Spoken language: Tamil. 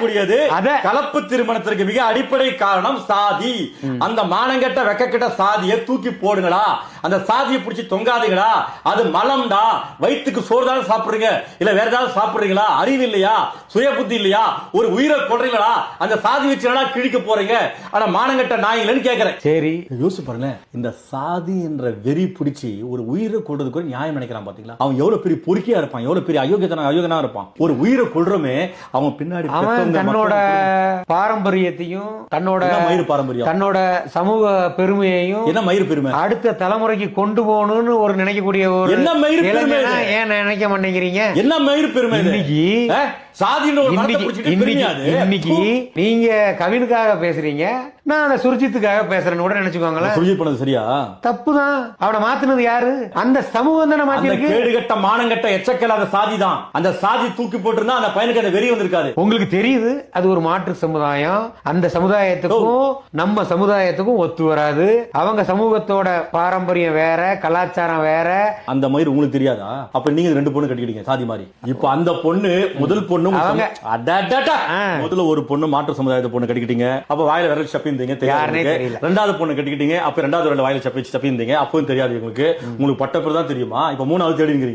சொல்லக்கூடியது கலப்பு திருமணத்திற்கு மிக அடிப்படை காரணம் சாதி. அந்த மானங்கெட்ட வெக்கக்கெட்ட சாதியை தூக்கி போடுங்களா? அந்த சாதியை பிடிச்சி தொங்காதீங்களா? அது மலம்டா. வயிற்றுக்கு சோறு தானே சாப்பிடுறீங்க? இல்ல வேற ஏதாவது சாப்பிடுறீங்களா? அறிவு இல்லையா? சுய புத்தி இல்லையா? ஒரு உயிரை கொள்றீங்களா அந்த சாதி வச்சு என்னடா கிழிக்க போறீங்க? ஆனா மானங்கெட்ட நாய்களன்னு கேக்குறேன். சரி. யோசிச்சு பாருங்களேன் இந்த சாதி என்ற வெறி பிடிச்சி ஒரு உயிரை கொள்றதுக்கு ஒரு நியாயம் நினைக்கிறான் பாத்தீங்களா? அவன் எவ்வளவு பெரிய பொறுக்கியா இருப்பான்? எவ்வளவு பெரிய அயோக்கியத்தன அயோகனா இருப்பான்? ஒரு உயிரை கொள்றோமே அவன் பின்னாடி தன்னோட பாரம்பரியத்தையும் தன்னோட என்ன மயிர் பாரம்பரியம்? தன்னோட சமூக பெருமையையும் என்ன மயிர் பெருமை? அடுத்த தலைமுறைக்கு கொண்டு போகணும்னு ஒரு நினைக்கக்கூடிய ஒரு என்ன மயிர் பெருமை? ஏன் நினைக்க மாட்டேங்கிறீங்க? என்ன மயிர் பெருமை? இன்னைக்கு இன்னைக்கு நீங்க கவினுக்காக பேசுறீங்க நான் சுருஜித்துக்காக பேசுறேன்னு கூட நினைச்சுக்கோங்களேன். சுஜித் பண்ணது சரியா? தப்புதான். அவனை மாத்துனது யாரு? அந்த சமூகம் தானே அந்த மாத்திருக்கு கேடுகட்ட மானங்கட்ட எச்சக்கல்லாத சாதி தான் அந்த சாதி தூக்கி போட்டிருந்தா அந்த பையனுக்கு அந்த வெறி வந்திருக்காது. உங்களுக்கு தெரியுது. அது ஒரு மாற்று சமுதாயம். அந்த சமுதாயத்துக்கும் நம்ம சமுதாயத்துக்கும் ஒத்து வராது. அவங்க சமூகத்தோட பாரம்பரியம் வேற கலாச்சாரம் வேற. அந்த மயிர் உங்களுக்கு தெரியாதா? அப்ப நீங்க ரெண்டு பொண்ணு கட்டிக்கிட்டீங்க சாதி மாதிரி. இப்ப அந்த பொண்ணு முதல் பொண்ணு அவங்க-. முதல்ல ஒரு பொண்ணு மாற்று சமுதாயத்தை பொண்ணு கட்டிக்கிட்டீங்க. அப்ப வாயில விரல் சப்பிந்தீங்க. ரெண்டாவது பொண்ணு கட்டிக்கிட்டீங்க அப்ப ரெண்டாவது வாயில சப்பி சப்பிந்தீங்க. அப்பவும் தெரியாது உங்களுக்கு. உங்களுக்கு பட்டப்பர் தான் தெரியுமா? இப்ப மூணாவது தேடிங்கிறீங்க.